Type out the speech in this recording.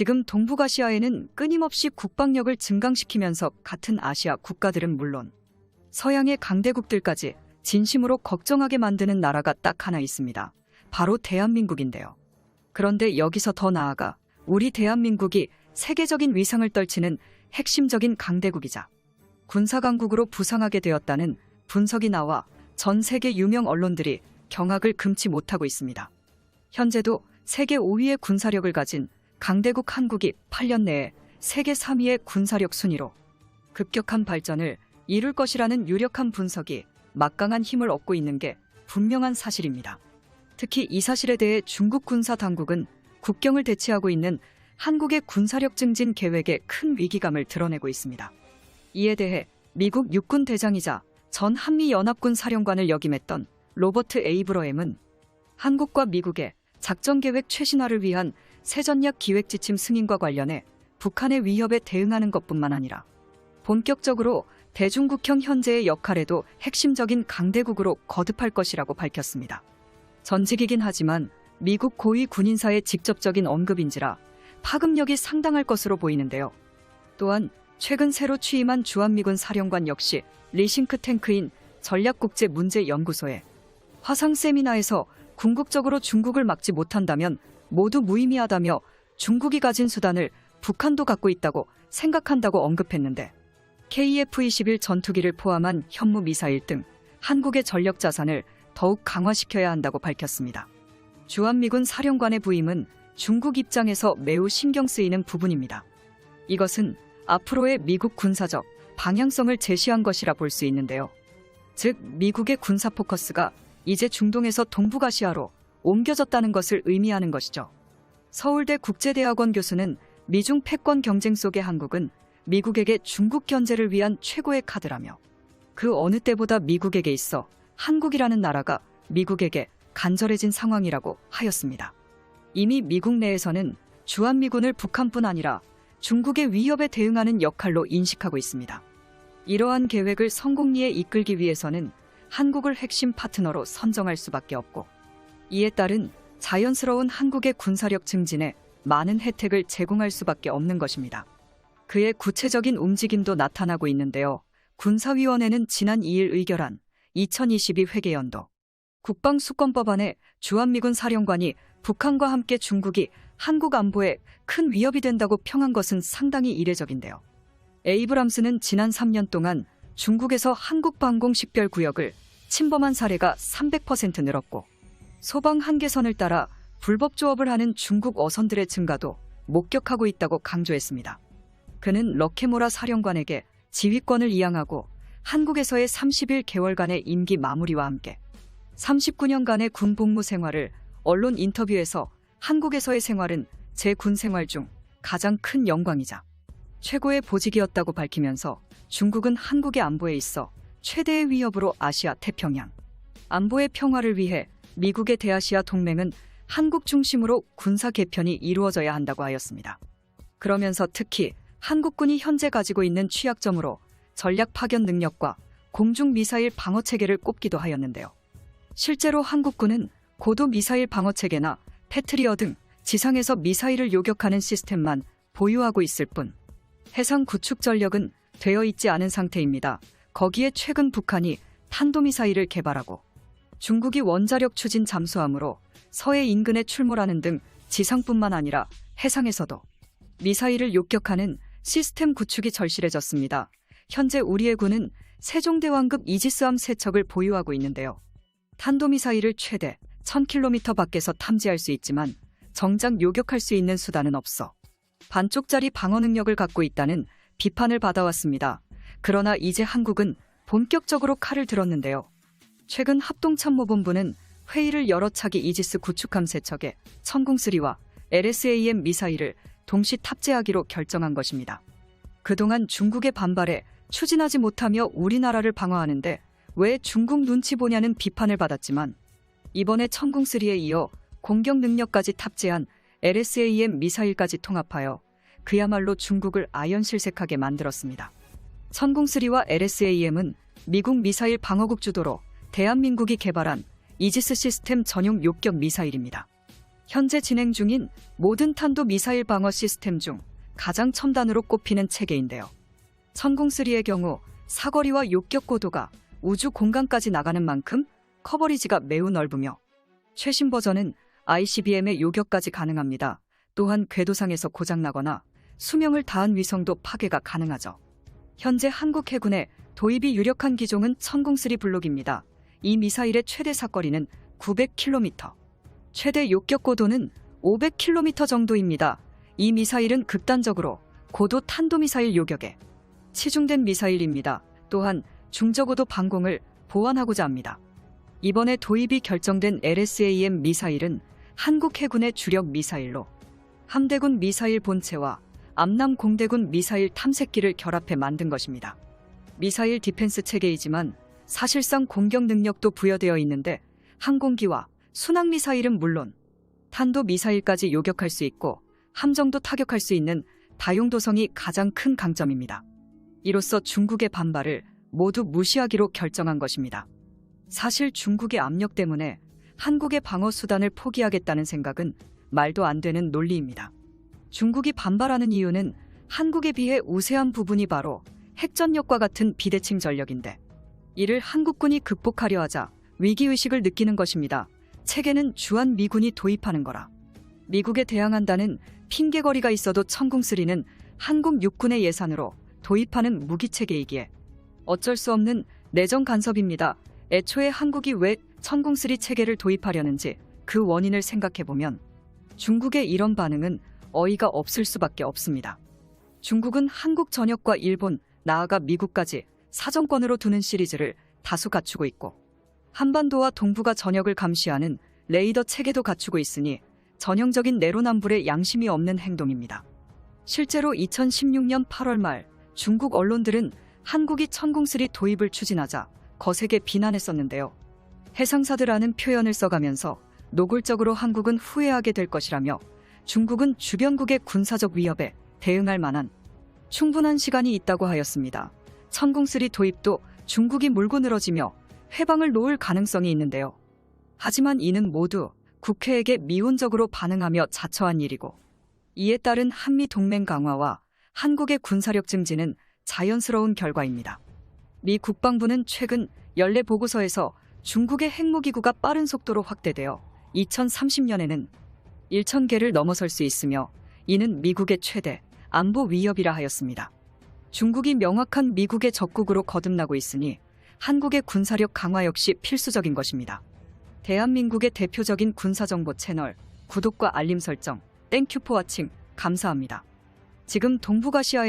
지금 동북아시아에는 끊임없이 국방력을 증강시키면서 같은 아시아 국가들은 물론 서양의 강대국들까지 진심으로 걱정하게 만드는 나라가 딱 하나 있습니다. 바로 대한민국인데요. 그런데 여기서 더 나아가 우리 대한민국이 세계적인 위상을 떨치는 핵심적인 강대국이자 군사강국으로 부상하게 되었다는 분석이 나와 전 세계 유명 언론들이 경악을 금치 못하고 있습니다. 현재도 세계 5위의 군사력을 가진 강대국 한국이 8년 내에 세계 3위의 군사력 순위로 급격한 발전을 이룰 것이라는 유력한 분석이 막강한 힘을 얻고 있는 게 분명한 사실입니다. 특히 이 사실에 대해 중국 군사 당국은 국경을 대치하고 있는 한국의 군사력 증진 계획에 큰 위기감을 드러내고 있습니다. 이에 대해 미국 육군 대장이자 전 한미연합군 사령관을 역임했던 로버트 에이브러엠은 한국과 미국의 작전 계획 최신화를 위한 새 전략 기획 지침 승인과 관련해 북한의 위협에 대응하는 것뿐만 아니라 본격적으로 대중국형 현재의 역할에도 핵심적인 강대국으로 거듭할 것이라고 밝혔습니다. 전직이긴 하지만 미국 고위 군인사의 직접적인 언급인지라 파급력이 상당할 것으로 보이는데요. 또한 최근 새로 취임한 주한미군 사령관 역시 리싱크 탱크인 전략국제문제연구소에 화상 세미나에서 궁극적으로 중국을 막지 못한다면 모두 무의미하다며 중국이 가진 수단을 북한도 갖고 있다고 생각한다고 언급했는데 KF-21 전투기를 포함한 현무 미사일 등 한국의 전력 자산을 더욱 강화시켜야 한다고 밝혔습니다. 주한미군 사령관의 부임은 중국 입장에서 매우 신경 쓰이는 부분입니다. 이것은 앞으로의 미국 군사적 방향성을 제시한 것이라 볼 수 있는데요. 즉, 미국의 군사 포커스가 이제 중동에서 동북아시아로 옮겨졌다는 것을 의미하는 것이죠. 서울대 국제대학원 교수는 미중 패권 경쟁 속의 한국은 미국에게 중국 견제를 위한 최고의 카드라며 그 어느 때보다 미국에게 있어 한국이라는 나라가 미국에게 간절해진 상황이라고 하였습니다. 이미 미국 내에서는 주한미군을 북한뿐 아니라 중국의 위협에 대응하는 역할로 인식하고 있습니다. 이러한 계획을 성공리에 이끌기 위해서는 한국을 핵심 파트너로 선정할 수밖에 없고 이에 따른 자연스러운 한국의 군사력 증진에 많은 혜택을 제공할 수밖에 없는 것입니다. 그의 구체적인 움직임도 나타나고 있는데요. 군사위원회는 지난 2일 의결한 2022 회계연도 국방수권법안에 주한미군 사령관이 북한과 함께 중국이 한국 안보에 큰 위협이 된다고 평한 것은 상당히 이례적인데요. 에이브람스는 지난 3년 동안 중국에서 한국 방공 식별 구역을 침범한 사례가 300% 늘었고 소방 한계선을 따라 불법 조업을 하는 중국 어선들의 증가도 목격하고 있다고 강조했습니다. 그는 럭케모라 사령관에게 지휘권을 이양하고 한국에서의 31개월간의 임기 마무리와 함께 39년간의 군 복무 생활을 언론 인터뷰에서 한국에서의 생활은 제 군 생활 중 가장 큰 영광이자 최고의 보직이었다고 밝히면서 중국은 한국의 안보에 있어 최대의 위협으로 아시아 태평양 안보의 평화를 위해 미국의 대아시아 동맹은 한국 중심으로 군사 개편이 이루어져야 한다고 하였습니다. 그러면서 특히 한국군이 현재 가지고 있는 취약점으로 전략 파견 능력과 공중 미사일 방어 체계를 꼽기도 하였는데요. 실제로 한국군은 고도 미사일 방어 체계나 패트리어 등 지상에서 미사일을 요격하는 시스템만 보유하고 있을 뿐 해상 구축 전력은 되어 있지 않은 상태입니다. 거기에 최근 북한이 탄도미사일을 개발하고 중국이 원자력 추진 잠수함으로 서해 인근에 출몰하는 등 지상뿐만 아니라 해상에서도 미사일을 요격하는 시스템 구축이 절실해졌습니다. 현재 우리의 군은 세종대왕급 이지스함 세척을 보유하고 있는데요. 탄도미사일을 최대 1000km 밖에서 탐지할 수 있지만 정작 요격할 수 있는 수단은 없어 반쪽짜리 방어 능력을 갖고 있다는 비판을 받아왔습니다. 그러나 이제 한국은 본격적으로 칼을 들었는데요. 최근 합동참모본부는 회의를 열어 차기 이지스 구축함 세척에 천궁3와 LSAM 미사일을 동시 탑재하기로 결정한 것입니다. 그동안 중국의 반발에 추진하지 못하며 우리나라를 방어하는데 왜 중국 눈치 보냐는 비판을 받았지만 이번에 천궁3에 이어 공격 능력까지 탑재한 LSAM 미사일까지 통합하여 그야말로 중국을 아연실색하게 만들었습니다. 천궁3와 LSAM은 미국 미사일 방어국 주도로 대한민국이 개발한 이지스 시스템 전용 요격 미사일입니다. 현재 진행 중인 모든 탄도 미사일 방어 시스템 중 가장 첨단으로 꼽히는 체계인데요. 천공3의 경우 사거리와 요격 고도가 우주 공간까지 나가는 만큼 커버리지가 매우 넓으며 최신 버전은 ICBM의 요격까지 가능합니다. 또한 궤도상에서 고장나거나 수명을 다한 위성도 파괴가 가능하죠. 현재 한국 해군의 도입이 유력한 기종은 천공3 블록입니다. 이 미사일의 최대 사거리는 900km, 최대 요격 고도는 500km 정도입니다. 이 미사일은 극단적으로 고도 탄도미사일 요격에 치중된 미사일입니다. 또한 중저고도 방공을 보완하고자 합니다. 이번에 도입이 결정된 LSAM 미사일은 한국 해군의 주력 미사일로 함대군 미사일 본체와 암남 공대군 미사일 탐색기를 결합해 만든 것입니다. 미사일 디펜스 체계이지만 사실상 공격 능력도 부여되어 있는데 항공기와 순항 미사일은 물론 탄도 미사일까지 요격할 수 있고 함정도 타격할 수 있는 다용도성이 가장 큰 강점입니다. 이로써 중국의 반발을 모두 무시하기로 결정한 것입니다. 사실 중국의 압력 때문에 한국의 방어 수단을 포기하겠다는 생각은 말도 안 되는 논리입니다. 중국이 반발하는 이유는 한국에 비해 우세한 부분이 바로 핵전력과 같은 비대칭 전력인데 이를 한국군이 극복하려 하자 위기의식을 느끼는 것입니다. 체계는 주한 미군이 도입하는 거라. 미국에 대항한다는 핑계거리가 있어도 천궁3는 한국 육군의 예산으로 도입하는 무기체계이기에 어쩔 수 없는 내정 간섭입니다. 애초에 한국이 왜 천궁3 체계를 도입하려는지 그 원인을 생각해보면 중국의 이런 반응은 어이가 없을 수밖에 없습니다. 중국은 한국 전역과 일본, 나아가 미국까지 사정권으로 두는 시리즈를 다수 갖추고 있고 한반도와 동북아 전역을 감시하는 레이더 체계도 갖추고 있으니 전형적인 내로남불의 양심이 없는 행동입니다. 실제로 2016년 8월 말 중국 언론들은 한국이 천궁3 도입을 추진하자 거세게 비난했었는데요. 해상사들하는 표현을 써가면서 노골적으로 한국은 후회하게 될 것이라며 중국은 주변국의 군사적 위협에 대응할 만한 충분한 시간이 있다고 하였습니다. 천궁3 도입도 중국이 물고 늘어지며 회방을 놓을 가능성이 있는데요. 하지만 이는 모두 국회에게 미온적으로 반응하며 자처한 일이고 이에 따른 한미 동맹 강화와 한국의 군사력 증진은 자연스러운 결과입니다. 미 국방부는 최근 연례 보고서에서 중국의 핵무기구가 빠른 속도로 확대되어 2030년에는 1,000개를 넘어설 수 있으며 이는 미국의 최대 안보 위협이라 하였습니다. 중국이 명확한 미국의 적국으로 거듭나고 있으니 한국의 군사력 강화 역시 필수적인 것입니다. 대한민국의 대표적인 군사정보 채널 구독과 알림 설정 땡큐 포 와칭 감사합니다. 지금 동북아시아에는